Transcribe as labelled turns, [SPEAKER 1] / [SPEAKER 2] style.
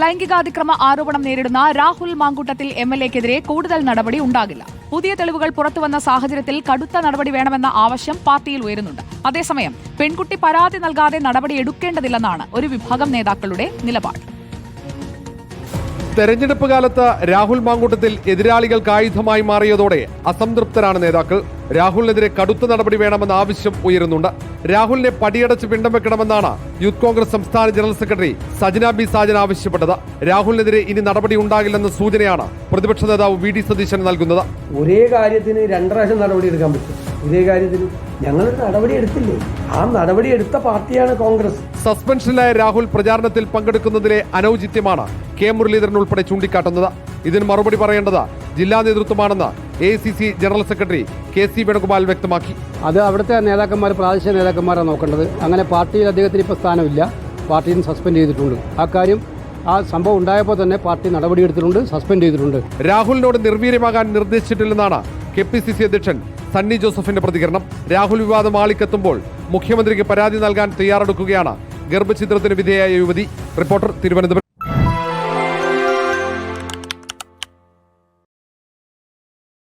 [SPEAKER 1] ലൈംഗികാതിക്രമ ആരോപണം നേരിടുന്ന Rahul Mamkootathil M L എക്കെതിരെ കൂടുതൽ നടപടി ഉണ്ടാകില്ല. പുതിയ തെളിവുകൾ പുറത്തുവന്ന സാഹചര്യത്തിൽ കടുത്ത നടപടി വേണമെന്ന ആവശ്യം പാർട്ടിയിൽ ഉയരുന്നുണ്ട്. അതേസമയം പെൺകുട്ടി പരാതി നൽകാതെ നടപടി എടുക്കേണ്ടതില്ലെന്നാണ് ഒരു വിഭാഗം നേതാക്കളുടെ നിലപാട്.
[SPEAKER 2] തെരഞ്ഞെടുപ്പ് കാലത്ത് രാഹുൽ മാങ്കൂട്ടത്തിൽ എതിരാളികൾക്ക് ആയുധമായി മാറിയതോടെ അസംതൃപ്തരാണ് നേതാക്കൾ. രാഹുലിനെതിരെ കടുത്ത നടപടി വേണമെന്ന ആവശ്യം ഉയരുന്നുണ്ട്. രാഹുലിനെ പടിയടച്ച് പിണ്ടം വെക്കണമെന്നാണ് യൂത്ത് കോൺഗ്രസ് സംസ്ഥാന general secretary Sajana B Sajan ആവശ്യപ്പെട്ടത്. രാഹുലിനെതിരെ ഇനി നടപടി ഉണ്ടാകില്ലെന്ന സൂചനയാണ് പ്രതിപക്ഷ നേതാവ് വി ഡി സതീശൻ നൽകുന്നത്.
[SPEAKER 3] ഒരേ കാര്യത്തിന് രണ്ടു പ്രാവശ്യം നടപടി എടുക്കാൻ പറ്റും. ഇതേ കാര്യത്തിന് ഞങ്ങളൊരു നടപടി എടുത്തില്ലേ? ആ നടപടി എടുത്ത പാർട്ടിയാണ് കോൺഗ്രസ്.
[SPEAKER 2] സസ്പെൻഷനിലായ രാഹുൽ പ്രചാരണത്തിൽ പങ്കെടുക്കുന്നതിലെ അനൌചിത്യമാണ് കെ മുരളീധരൻ ഉൾപ്പെടെ ചൂണ്ടിക്കാട്ടുന്നത്. ഇതിന് മറുപടി പറയേണ്ടത് ജില്ലാ നേതൃത്വമാണെന്ന് A C C general secretary K C Venugopal വ്യക്തമാക്കി.
[SPEAKER 4] അത് അവിടുത്തെ നേതാക്കന്മാർ പ്രാദേശിക നേതാക്കന്മാരാണ് നോക്കേണ്ടത്. അങ്ങനെ പാർട്ടിയിൽ അദ്ദേഹത്തിന് ഇപ്പോൾ സ്ഥാനമില്ല. പാർട്ടിയിൽ നിന്ന് സസ്പെൻഡ് ചെയ്തിട്ടുണ്ട്. ആ കാര്യം ആ സംഭവം ഉണ്ടായപ്പോൾ തന്നെ പാർട്ടി നടപടിയെടുത്തിട്ടുണ്ട് സസ്പെൻഡ് ചെയ്തിട്ടുണ്ട്.
[SPEAKER 2] രാഹുലിനോട് നിർവീര്യമാകാൻ നിർദ്ദേശിച്ചിട്ടില്ലെന്നാണ് കെ പി സി സി അധ്യക്ഷൻ സണ്ണി ജോസഫിന്റെ പ്രതികരണം. രാഹുൽ വിവാദം ആളിക്കെത്തുമ്പോൾ മുഖ്യമന്ത്രിക്ക് പരാതി നൽകാൻ തയ്യാറെടുക്കുകയാണ് ഗർഭഛിദ്രത്തിന് വിധേയായ യുവതി. റിപ്പോർട്ടർ തിരുവനന്തപുരം.